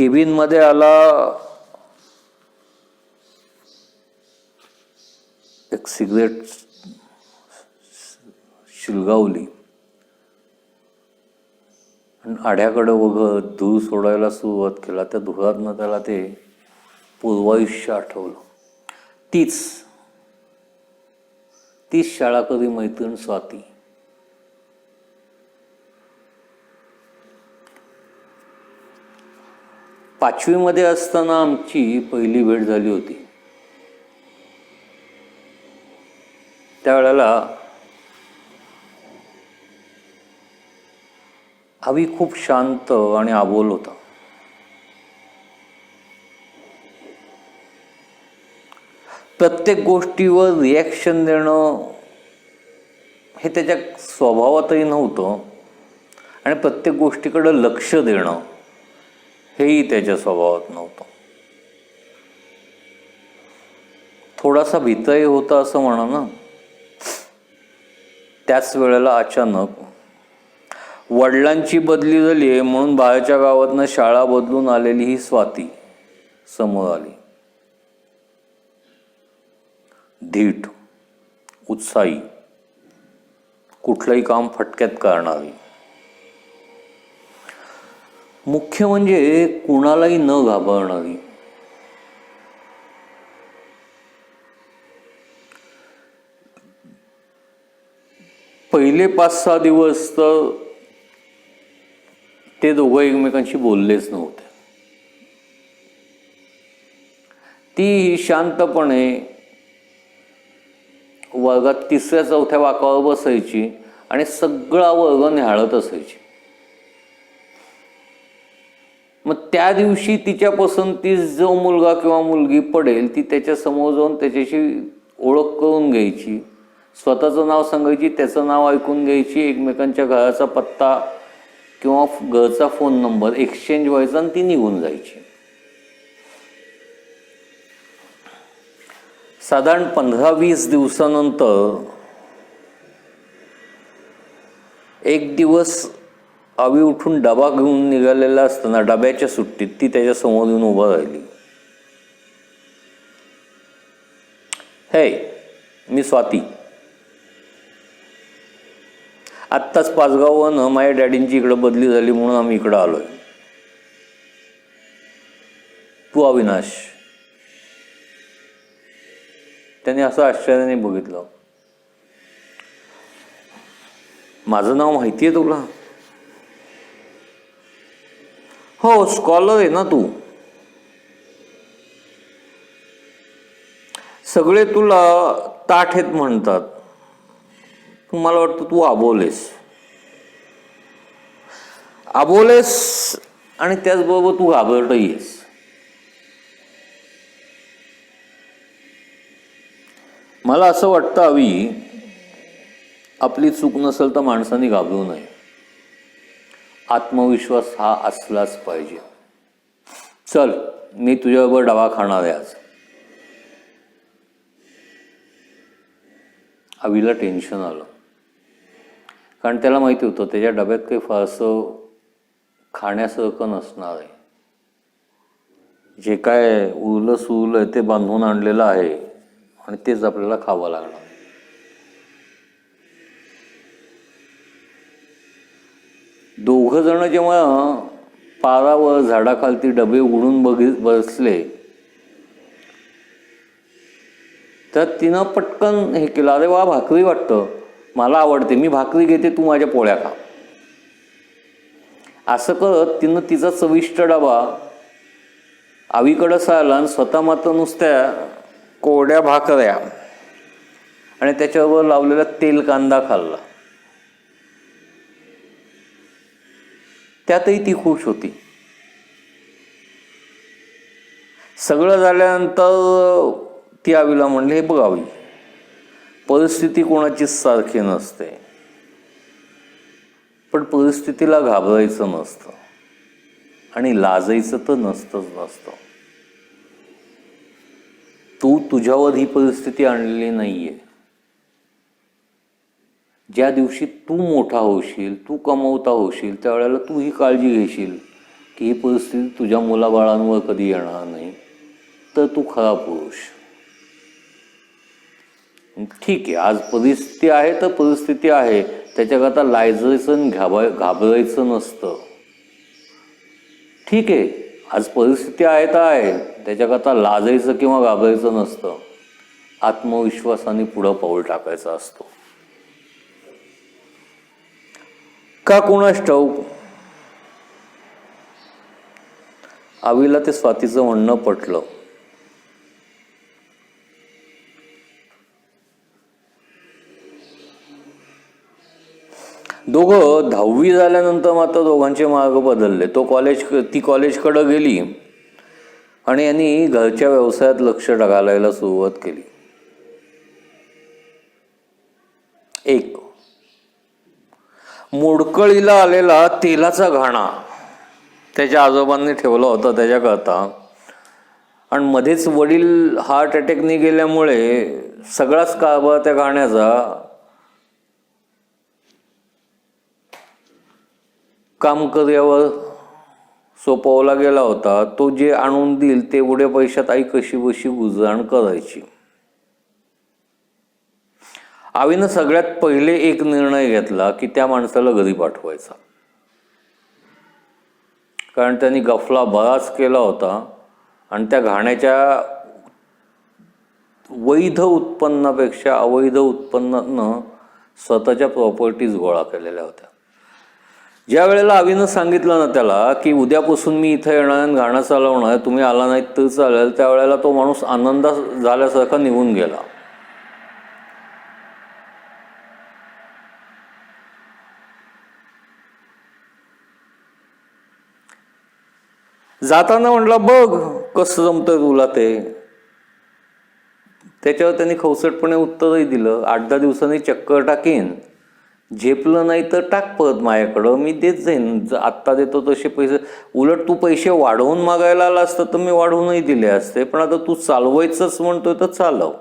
केबिनमध्ये आला. एक सिगरेट शिलगावली. आणि आढ्याकडे बघत धूळ सोडायला सुरुवात केला. त्या धुळातनं त्याला ते पूर्वायुष्य आठवलं. तीच तीच शाळा कधी मैत्रीण स्वाती. पाचवीमध्ये असताना आमची पहिली भेट झाली होती. त्यावेळेला अवी खूप शांत आणि आबोल होता. प्रत्येक गोष्टीवर रिॲक्शन देणं हे त्याच्या स्वभावातही नव्हतं आणि प्रत्येक गोष्टीकडं लक्ष देणं हेही त्याच्या स्वभावात नव्हतं. थोडासा भीतही होता असं म्हणा ना. त्याच वेळेला अचानक वडिलांची बदली झाली आहे म्हणून बाहेरच्या गावातनं शाळा बदलून आलेली ही स्वाती समोर आली. धीट उत्साही कुठलंही काम फटक्यात करणारी. मुख्य म्हणजे कुणालाही न घाबरणारी. पहिले पाच सहा दिवस तर ते दोघं एकमेकांशी बोललेच नव्हते. ती शांतपणे वर्गात तिसऱ्या चौथ्या वाकावर बसायची आणि सगळा वर्ग निहाळत असायची. मग त्या दिवशी तिच्या पसंतीस जो मुलगा किंवा मुलगी पडेल ती त्याच्यासमोर जाऊन त्याच्याशी ओळख करून घ्यायची. स्वतःचं नाव सांगायची त्याचं नाव ऐकून घ्यायची एकमेकांच्या घराचा पत्ता किंवा घरचा फोन नंबर एक्सचेंज व्हायचा आणि ती निघून जायची. साधारण पंधरा वीस दिवसानंतर एक दिवस आवी उठून डबा घेऊन निघालेला असताना डब्याच्या सुट्टीत ती त्याच्यासमोर येऊन उभा राहिली. हे मी स्वाती. आत्ताच पाचगावनं माझ्या डॅडींची इकडं बदली झाली म्हणून आम्ही इकडं आलोय. तू अविनाश. त्याने असं आश्चर्याने बघितलं. माझं नाव माहिती आहे तुला? हो स्कॉलर आहे ना तू. सगळे तुला ताठेत म्हणतात. मला वाटतं तू आबोलेस. आबोलेस आणि त्याचबरोबर तू घाबरटही आहेस. मला असं वाटतं हवी आपली चूक नसेल तर माणसाने घाबरू नये. आत्मविश्वास हा असलाच पाहिजे. चल मी तुझ्याबरोबर डबा खाणार आहे आज. आवीला टेन्शन आलं. कारण त्याला माहिती होतं त्याच्या डब्यात काही फारसं खाण्यासारखं नसणार आहे. जे काय उरलं सुरलं आहे ते बांधून आणलेलं आहे आणि तेच आपल्याला खावं लागणार. दोघंजणं जेव्हा पारावर झाडाखालती डबे उघडून बघित बसले तर तिनं पटकन हे केलं अरे वा भाकरी वाटतं. मला आवडते. मी भाकरी घेते तू माझ्या पोळ्या खा. असं करत तिनं तिचा चविष्ट डबा आवीकडं सारला आणि स्वतः मात्र नुसत्या कोरड्या भाकऱ्या आणि त्याच्यावर लावलेला तेल कांदा खाल्ला. त्यातही ती खुश होती. सगळं झाल्यानंतर ती आवीला म्हणले हे बघावी परिस्थिती कोणाचीच सारखी नसते. पण परिस्थितीला घाबरायचं नसतं आणि लाजायचं तर नसतंच नसतं. तू तुझ्यावर ही परिस्थिती आणलेली नाहीये. ज्या दिवशी तू मोठा होशील तू कमवता होशील त्यावेळेला तू ही काळजी घेशील की ही परिस्थिती तुझ्या मुलाबाळांवर कधी येणार नाही. तर तू खरा पुरुष. ठीक आहे आज परिस्थिती आहे तर परिस्थिती आहे. त्याच्याकरता लायजायचं आणि घाबरायचं नसतं. ठीक आहे आज परिस्थिती आहे तर आहे. त्याच्याकरता लाजायचं किंवा घाबरायचं नसतं. आत्मविश्वासाने पुढं पाऊल टाकायचा असतो. का कुणास ठाऊक? आवीला ते स्वातीचं म्हणणं पटलं. दोघं दहावी झाल्यानंतर मात्र दोघांचे मार्ग बदलले. तो कॉलेज ती कॉलेजकडं गेली आणि यांनी घरच्या व्यवसायात लक्ष घालायला सुरुवात केली. एक मोडकळीला आलेला तेलाचा घाणा. त्याच्या आजोबांनी ठेवला होता त्याच्याकरता. आणि मध्येच वडील हार्ट अटॅकने गेल्यामुळे सगळाच कारभार त्या गाण्याचा काम कर्यावर सोपवला गेला होता. तो जे आणून देईल तेवढ्या पैशात आई कशी बशी गुजराण करायची. आवीनं सगळ्यात पहिले एक निर्णय घेतला की त्या माणसाला घरी पाठवायचा. कारण त्यांनी गफला बराच केला होता आणि त्या घाण्याच्या वैध उत्पन्नापेक्षा अवैध उत्पन्नानं स्वतःच्या प्रॉपर्टीज गोळा केलेल्या होत्या. ज्या वेळेला आवीनं सांगितलं ना त्याला की उद्यापासून मी इथं येणार आणि घाणं चालवणार तुम्ही आला नाहीत तर चालेल त्यावेळेला तो माणूस आनंदा झाल्यासारखा निघून गेला. जाताना म्हटला बघ कसं जमतंय तुला ते. त्याच्यावर त्यांनी खवसटपणे उत्तरही दिलं. आठ दहा दिवसांनी चक्कर टाकीन. झेपलं नाही तर टाक परत माझ्याकडं. मी देत जाईन. आत्ता देतो तसे पैसे. उलट तू पैसे वाढवून मागायला आला असतं तर मी वाढवूनही दिले असते. पण आता तू चालवायचंच म्हणतोय तर चालव.